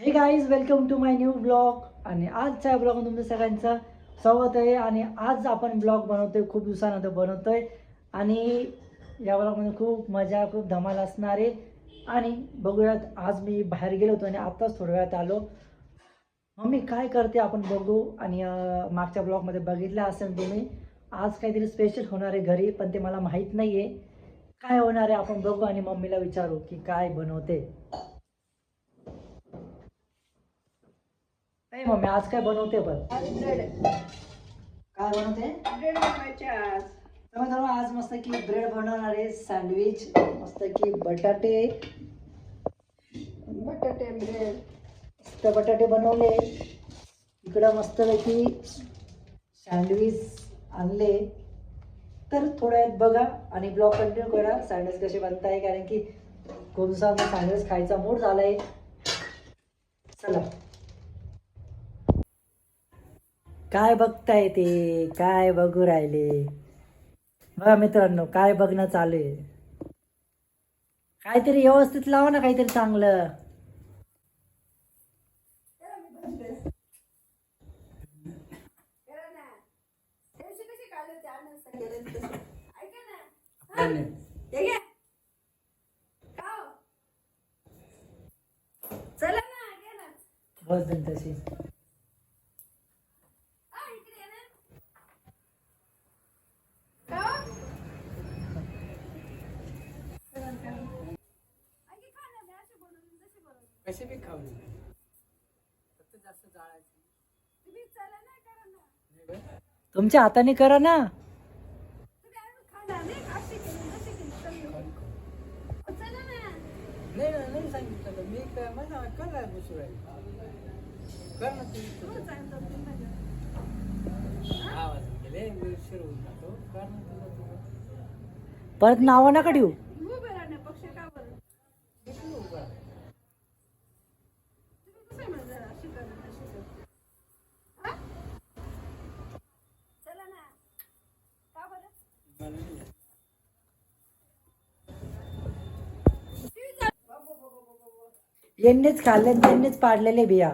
हे guys welcome to my new blog आणि आजच्या ब्लॉग तुमचं सगळ्यांचं स्वागत आहे. आणि आज आपण ब्लॉग बनवतोय खूप दिवसानंतर बनवतोय. आणि या ब्लॉगमध्ये खूप मजा खूप धमाल असणार आहे. आणि बघूयात आज मी बाहेर गेलो होतो आणि आत्ताच थोड्या वेळात आलो. मम्मी काय करते आपण बघू? आणि मागच्या ब्लॉगमध्ये बघितलं असेल तुम्ही. आज काहीतरी स्पेशल होणार आहे घरी पण ते मला माहीत नाही आहे काय होणार आहे आपण बघू आणि मम्मीला विचारू की काय बनवते. नाही मम्मी आज काय बनवते पण? ब्रेड काय बनवते? ब्रेड बनवायचे आज. तर मित्रांनो आज मस्त की ब्रेड बनवणार आहे सँडविच मस्त की बटाटे. बटाटे ब्रेड. मस्त बटाटे बनवले. इकडं मस्तपैकी सँडविच आणले. तर थोड्या बघा आणि ब्लॉग कंटिन्यू करा. सँडविच कसे बनताय कारण की दिवसांनी सँडविच खायचा मूड झालाय. चला. काय बघताय ते? काय बघू राहिले? बघा मित्रांनो काय बघणं चालू आहे? काहीतरी व्यवस्थित लावा ना काहीतरी चांगलं. कशी काढले ते आणून केले तसे. ऐका ना हा? हे घ्या. का हो? चला ना घ्या ना बस जण तशी हा, इकडे ये ना. का हो? चला ना, का हो? ऐकी खा ना, मी अशी बनवली, जशी बनवली. कसे बी खाऊ फक्त जास्त जाळायचं? तुमच्या हाताने करा ना. नाही सांगितलं तर मी काय मला कर ना बसू राहील कर ना तुम्ही गेले मी उशीर होऊन जातो. कर ना परत नावं नका ठेवू उभे राहण्या पक्ष का बरं किती उभा आहे? तुम्ही कसं म्हणता अशी कर अशी कर हा? चला ना का बरं मला नाही येत. टीव्ही चाल- बाबो, बाबो, बाबो, बाबो. यांनीच खाल्ले त्यांनीच पाडलेले बिया.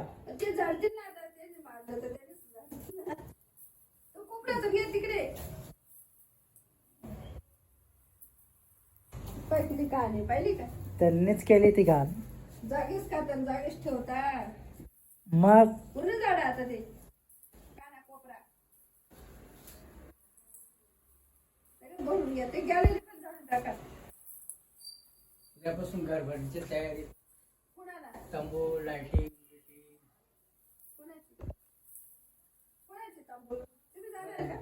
त्याने त्यानेच का? केली ती घाण. जागीच खातात जागीच ठेवता मग? पूर्ण झाड आता ते. भरून ते गॅलरी पण झाडून टाका. उद्यापासून घर भरण्याची तयारी. कुणाला? तंबू लाईटिंग कुणाची? कुणाची तांबूळ तुम्ही जाणार का?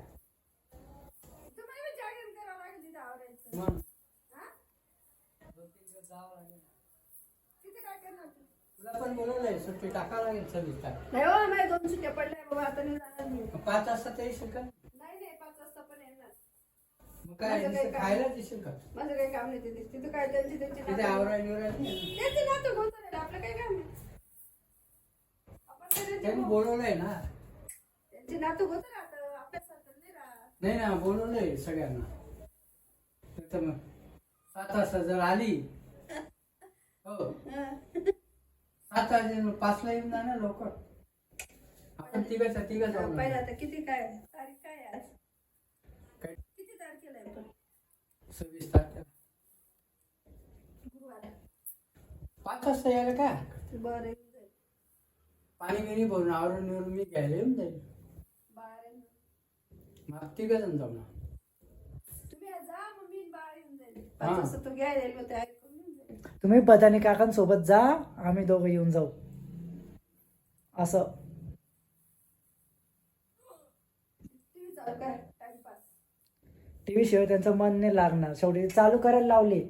तुम्हाला बी जागरण करावं लागेल तिथं आवरायचं. मग? हा? दोन तीन दिवस जावं लागेल. तिथे काय करणार तू तुला पण बोलवलंय सुट्टी टाकावं लागेल सव्वीस तारीख नाही हो माझ्या दोन सुट्ट्या पडल्या बाबा आता नाही. जाणार मी पाच वाजता तर येशील मग काय माझं काही काम का? माझं काही काम नाही तिथं काय त्यांची त्यांची तिथे नातं- आवरायला बिवरायला नाही. त्यांची नातं बोलतो नाही आपलं काही काम नाही. आपण काय त्यांची त्यांनी बोल- बोलवलंय ना. त्यांची नातं होतं राहतं आपल्यासारखं नाही राहत. नाही ना बोलवलंय सगळ्यांना. तर मग सात वाजता जर आली हो. सात वाजे पाचला येऊन जा ना लवकर. आपण तिघाचा तिघा जाऊ पहिला आता किती काय? तारीख काय आहे आज काय किती तारखेला आहे पण सव्वीस पाच वाजता यायला काय बरं येऊन जाईल पाणी बिणी भरून आवरून निवरून मी घ्यायला येऊन जाईल मग तिघा जण जाऊ ना तुम्ही येऊन जाईल तुम्ही बदानी काकांसोबत जा आम्ही दोघं येऊन जाऊ. असं टीव्ही चालू काय टाइमपास टी व्ही शिवाय त्यांचं मन नाही लागणार. शेवटी चालू करायला लावले.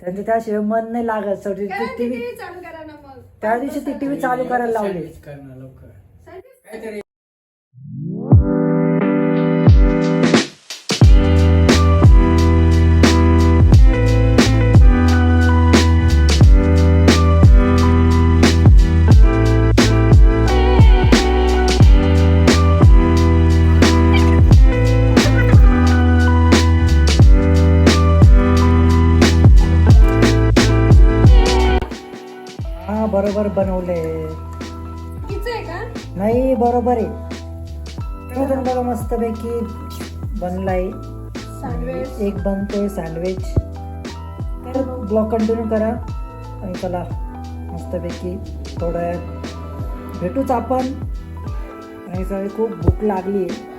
त्यांचं त्याशिवाय मन नाही लागत. शेवटी काय टी व्ही टीव्ही चालू करा ना मग. त्या दिवशी ती टी व्ही चालू करायला लावली. काहीतरी बरोबर बनवले. चुकीचं आहे का? नाही बरोबर आहे. तर बघा मस्तपैकी बनलाय. सँडविच एक बनतोय सँडविच तर ब्लॉग कंटिन्यू करा. आणि चला मस्तपैकी थोड्या भेटूच आपण. आणि सगळी खूप भूक लागली आहे